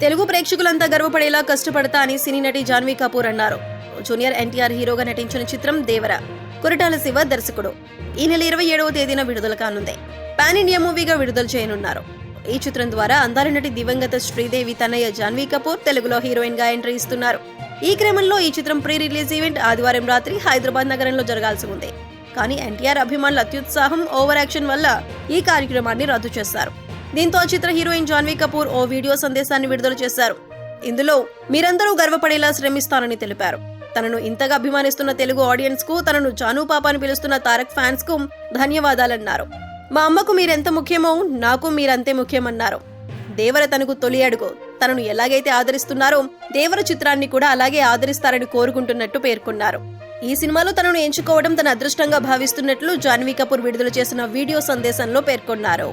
తెలుగు ప్రేక్షకులంతా గర్వపడేలా కష్టపడతా అని సినీ నటి జాన్వీ కపూర్ అన్నారు. జూనియర్ ఎన్టీఆర్ హీరోగా నటించిన చిత్రం దేవర కొరటాల శివ దర్శకుడు. ఈ నెల ఇరవై ఏడవ తేదీన విడుదల కానుంది. పాన్ ఇండియా మూవీగా విడుదల చేయనున్నారు. ఈ చిత్రం ద్వారా అందాల నటి దివంగత శ్రీదేవి తనయ్య జాన్వీ కపూర్ తెలుగులో హీరోయిన్గా ఎంట్రీ ఇస్తున్నారు. ఈ క్రమంలో ఈ చిత్రం ప్రీ రిలీజ్ ఈవెంట్ ఆదివారం రాత్రి హైదరాబాద్ నగరంలో జరగాల్సి ఉంది. కానీ ఎన్టీఆర్ అభిమానుల అత్యుత్సాహం ఓవర్ యాక్షన్ వల్ల ఈ కార్యక్రమాన్ని రద్దు చేశారు దీంతో ఆ చిత్ర హీరోయిన్ జాన్వీ కపూర్ ఓ వీడియో సందేశాన్ని విడుదల చేశారు. ఇందులో మీరందరూ గర్వపడేలా శ్రమిస్తానని తెలిపారు. తనను ఇంతగా అభిమానిస్తున్న తెలుగు ఆడియన్స్కు తనను జాను పాప అని పిలుస్తున్న తారక్ ఫ్యాన్స్కు ధన్యవాదాలన్నారు. మా అమ్మకు మీరెంత ముఖ్యమో నాకు మీరంతే ముఖ్యమన్నారు. దేవర తనకు తొలి అడుగు. తనను ఎలాగైతే ఆదరిస్తున్నారో దేవర చిత్రాన్ని కూడా అలాగే ఆదరిస్తారని కోరుకుంటున్నట్టు పేర్కొన్నారు. ఈ సినిమాలో తనను ఎంచుకోవడం తన అదృష్టంగా భావిస్తున్నట్లు జాన్వీ కపూర్ విడుదల చేసిన వీడియో సందేశంలో పేర్కొన్నారు.